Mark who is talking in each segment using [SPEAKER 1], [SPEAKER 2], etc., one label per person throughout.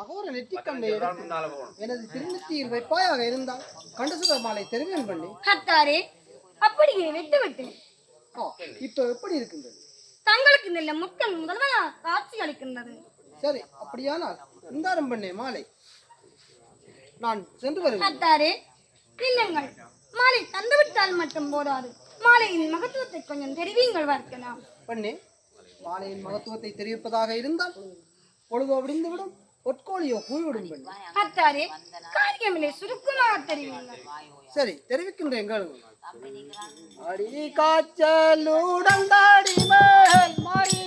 [SPEAKER 1] அகோர எடுத்து எனது திருநெத்தியில் வைப்பாயாக இருந்தால் கண்டசுக மாலை தெரிவியன் பண்ணி.
[SPEAKER 2] அத்தாரே அப்படியே விட்டு விட்டு.
[SPEAKER 1] இப்ப எப்படி இருக்கின்றது?
[SPEAKER 2] தங்களுக்கு நல்ல முட்கள் முதல்வனா காட்சி அளிக்கின்றது.
[SPEAKER 1] சரி அப்படியானால் இந்தாரம் பண்ணே மாலை. நான் சென்று வருகிறேன்
[SPEAKER 2] அத்தாரே இல்லங்கள் மாலை தந்துவிட்டால் மட்டும் போதாது. மாலையின் மகத்துவத்தை கொஞ்சம் தெரிவியுங்கள் பார்க்கலாம்
[SPEAKER 1] பண்ணே மாலையின் மகத்துவத்தை தெரிவிப்பதாக இருந்தால் பொழுதோ விடிந்துவிடும் பொற்கோழியோ கூய்விடும் பண்ணி
[SPEAKER 2] அத்தாரே காரியமில்லை சுருக்கமாக தெரிவியுங்கள்.
[SPEAKER 1] சரி தெரிவிக்கின்றேன் கேளுங்க அடி காய்ச்சலுடன் தாடி மேல் மாறி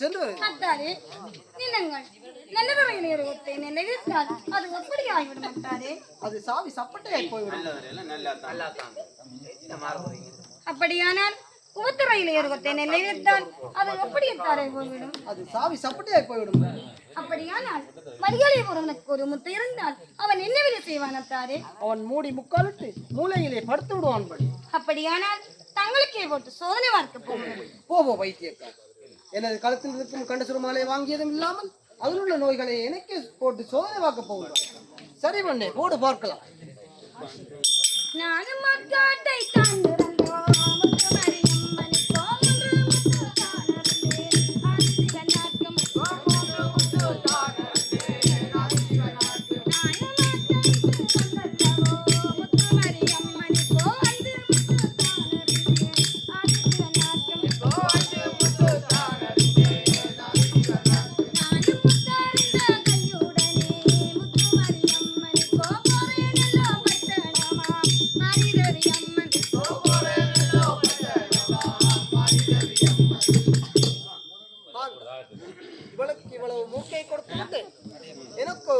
[SPEAKER 1] சென்று வருகிறேன்
[SPEAKER 2] அத்தாரே நில்லுங்கள் நல்லவரையில் இருவத்தை நிலைவிட்டால் அது எப்படி ஆகிவிடும் அத்தாரே
[SPEAKER 1] அது சாவி சப்பட்டையாய் போய்விடும்.
[SPEAKER 2] அப்படியானால் உத்தரையில் இருவத்தை நிலைவிட்டால் அது எப்படி அத்தாரே போய்விடும்.
[SPEAKER 1] அது சாவி சப்பட்டையாய் போய்விடும்.
[SPEAKER 2] அப்படியானால் மரியாதை ஒருவனுக்கு ஒரு முத்து இருந்தால் அவன் என்ன விலை செய்வான் அத்தாரே
[SPEAKER 1] அவன் மூடி முக்காலிட்டு மூலையிலே படுத்து விடுவான் படி
[SPEAKER 2] அப்படியானால் தங்களுக்கே போட்டு சோதனை பார்க்க போகிறேன்
[SPEAKER 1] போவோ வைத்தியக்கார் எனது கழுத்தில் இருக்கும் கண்டசுர மாலை வாங்கியதும் இல்லாமல் அதில் உள்ள நோய்களை எனக்கே போட்டு சோதனை பார்க்க போகிறார் சரி பண்ணே போடு பார்க்கலாம்.
[SPEAKER 2] நானும்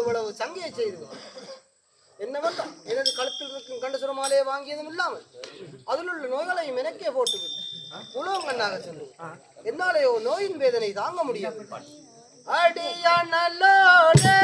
[SPEAKER 1] இவ்வளவு சங்கையை செய்து என்னவென்றா எனது கழுத்தில் இருக்கும் கண்டசுரமாலே வாங்கியதும் இல்லாமல் அதில் உள்ள நோய்களையும் எனக்கே போட்டு விட்டு உலகங்கண்ணாக சொல்லு. என்னாலேயோ நோயின் வேதனை தாங்க முடியாது. அடியானல்லோடே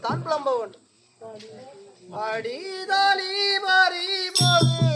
[SPEAKER 1] தான் புலம்பவன் அடிதாலி மாறி
[SPEAKER 3] போது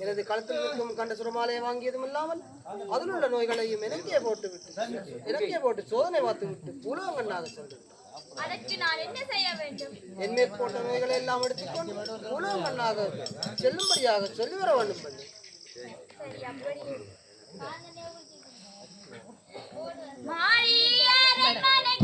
[SPEAKER 1] எனது களத்தில் இருக்கும் கண்ட சுரமாலையை வாங்கியதும் இல்லாமல் அதில் உள்ள நோய்களையும் இறங்கிய போட்டு விட்டு எனக்கே போட்டு சோதனை பார்த்து விட்டு புலவங்கண்ணாக சொல்றேன்
[SPEAKER 3] அதற்கு
[SPEAKER 1] என் மேற்போட்ட நோய்களை எல்லாம் எடுத்துக்கொண்டு புலவங்கண்ணாக செல்லும்படியாக சொல்லி வர வேண்டும்.
[SPEAKER 3] மாறி அரண்மனை